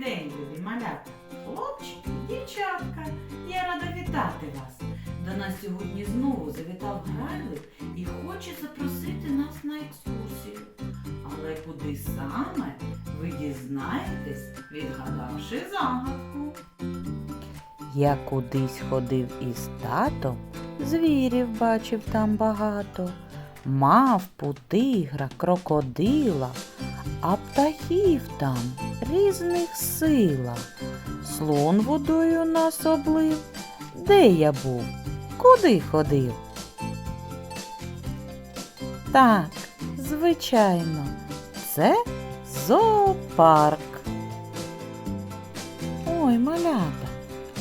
день, любі малята, хлопчики, дівчатка. Я рада вітати вас. До нас сьогодні знову завітав грайлик і хоче запросити нас на екскурсію. Але куди саме ви дізнаєтесь, відгадавши загадку. Я кудись ходив із татом, звірів бачив там багато, мавпу, тигра, крокодила, а птахів там різних сила. Слон водою нас облив. Де я був? Куди ходив? Так, звичайно, це зоопарк. Ой, малята.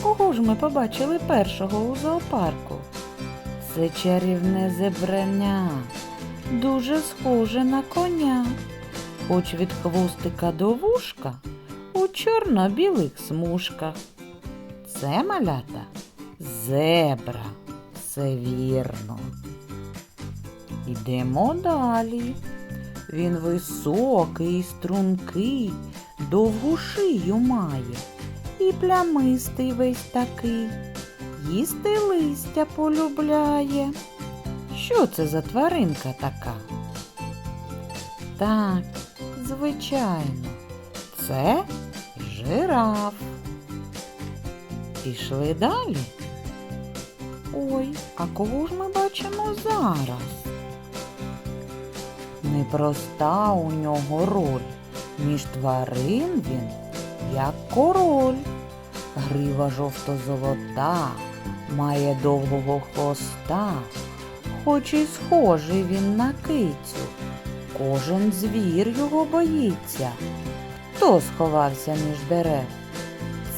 Кого ж ми побачили першого у зоопарку? Це чарівне зебрання, дуже схоже на коня, хоч від хвостика до вушка у чорно-білих смужках. Це малята зебра, все вірно. Ідемо далі. Він високий, стрункий, довгу шию має і плямистий весь такий, їсти листя полюбляє. Що це за тваринка така? Так, звичайно, це жираф. Пішли далі. Ой, а кого ж ми бачимо зараз? Непроста у нього роль. Між тварин він як король. Грива жовто-золота, має довгого хвоста, хоч і схожий він на кицю. Кожен звір його боїться. Хто сховався між дерев?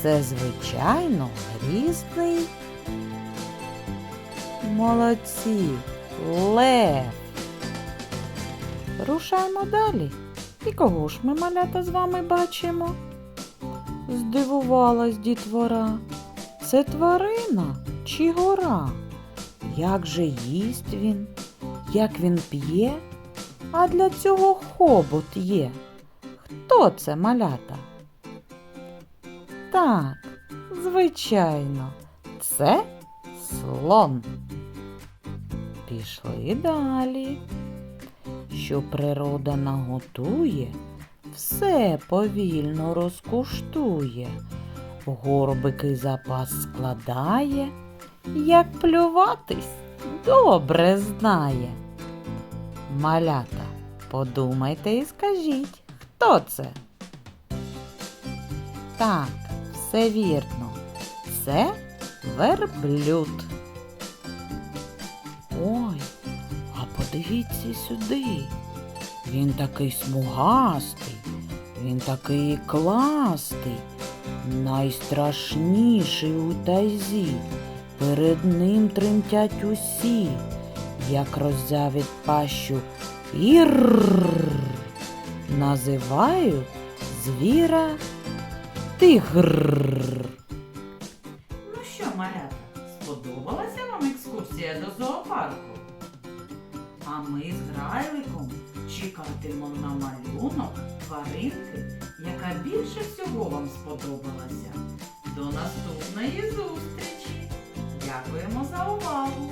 Це, звичайно, грізний. Молодці, лев. Рушаємо далі. І кого ж ми малята з вами бачимо? Здивувалась дітвора. Це тварина чи гора? Як же їсть він? Як він п'є? А для цього хобот є. Хто це малята? Так, звичайно, це слон. Пішли далі. Що природа наготує, все повільно розкуштує, горбики запас складає, як плюватись добре знає. Малята, подумайте і скажіть, хто це? Так, все вірно. Це верблюд. Ой, а подивіться сюди. Він такий смугастий, він такий кластий, найстрашніший у тайзі. Перед ним тремтять усі, як роззявить пащу ірр. Називають звіра тигр. Ну що, малята, сподобалася вам екскурсія до зоопарку? А ми з Грайликом чекатимемо на малюнок тваринки, яка більше всього вам сподобалася. До наступної зустрічі! Дякуємо за увагу!